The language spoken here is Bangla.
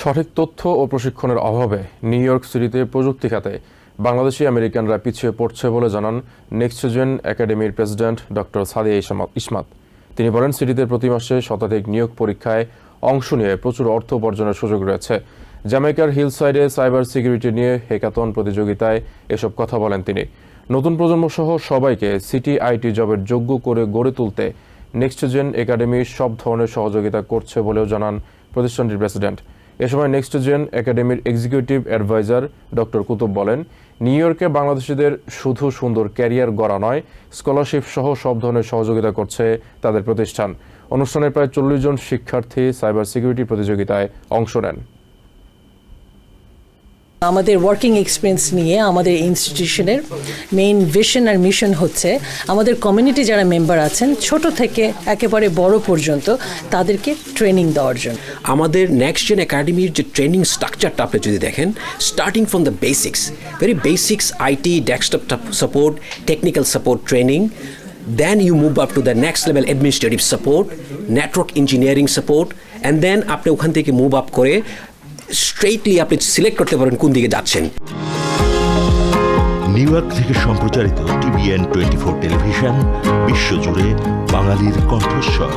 সঠিক তথ্য ও প্রশিক্ষণের অভাবে নিউ ইয়র্ক সিটিতে প্রযুক্তি খাতে বাংলাদেশি আমেরিকানরা পিছিয়ে পড়ছে বলে জানান নেক্সট জেন একাডেমির প্রেসিডেন্ট ডক্টর সাদিয়া ইসমাত। তিনি বলেন, সিটিতে প্রতি মাসে শতাধিক নিয়োগ পরীক্ষায় অংশ নিয়ে প্রচুর অর্থ উপার্জনের সুযোগ রয়েছে। জ্যামাইকার হিলসাইডে সাইবার সিকিউরিটি নিয়ে হেকাতন প্রতিযোগিতায় এসব কথা বলেন তিনি। নতুন প্রজন্ম সহ সবাইকে সিটি আইটি জবের যোগ্য করে গড়ে তুলতে নেক্সট জেন একাডেমি সব ধরনের সহযোগিতা করছে বলেও জানান প্রতিষ্ঠানটির প্রেসিডেন্ট। এ সময় নেক্সট জেন একাডেমির এক্সিকিউটিভ অ্যাডভাইজার ডক্টর কুতুব বলেন নিউ ইয়র্কে বাংলাদেশিদের শুধু সুন্দর ক্যারিয়ার গড়া নয় স্কলারশিপ সহ সব ধরনের সহযোগিতা করছে তাদের প্রতিষ্ঠান। অনুষ্ঠানে প্রায় চল্লিশ জন শিক্ষার্থী সাইবার সিকিউরিটি প্রতিযোগিতায় অংশ নেন। আমাদের ওয়ার্কিং এক্সপিরিয়েন্স নিয়ে আমাদের ইনস্টিটিউশনের মেইন ভিশন আর মিশন হচ্ছে আমাদের কমিউনিটি যারা মেম্বার আছেন, ছোট থেকে একেবারে বড় পর্যন্ত তাদেরকে ট্রেনিং দেওয়ার জন্য। আমাদের নেক্সট জেন একাডেমির যে ট্রেনিং স্ট্রাকচারটা আপনি যদি দেখেন starting from the basics very basics IT desktop support technical support training then you move up to the next level administrative support network engineering support and then আপনি ওখান থেকে মুভ আপ করে স্ট্রেইটলি আপনি সিলেক্ট করতে পারেন কোন দিকে যাচ্ছেন। নিউ ইয়র্ক থেকে সম্প্রচারিত টিভিএন টোয়েন্টি ফোর টেলিভিশন, বিশ্বজুড়ে বাঙালির কণ্ঠস্বর।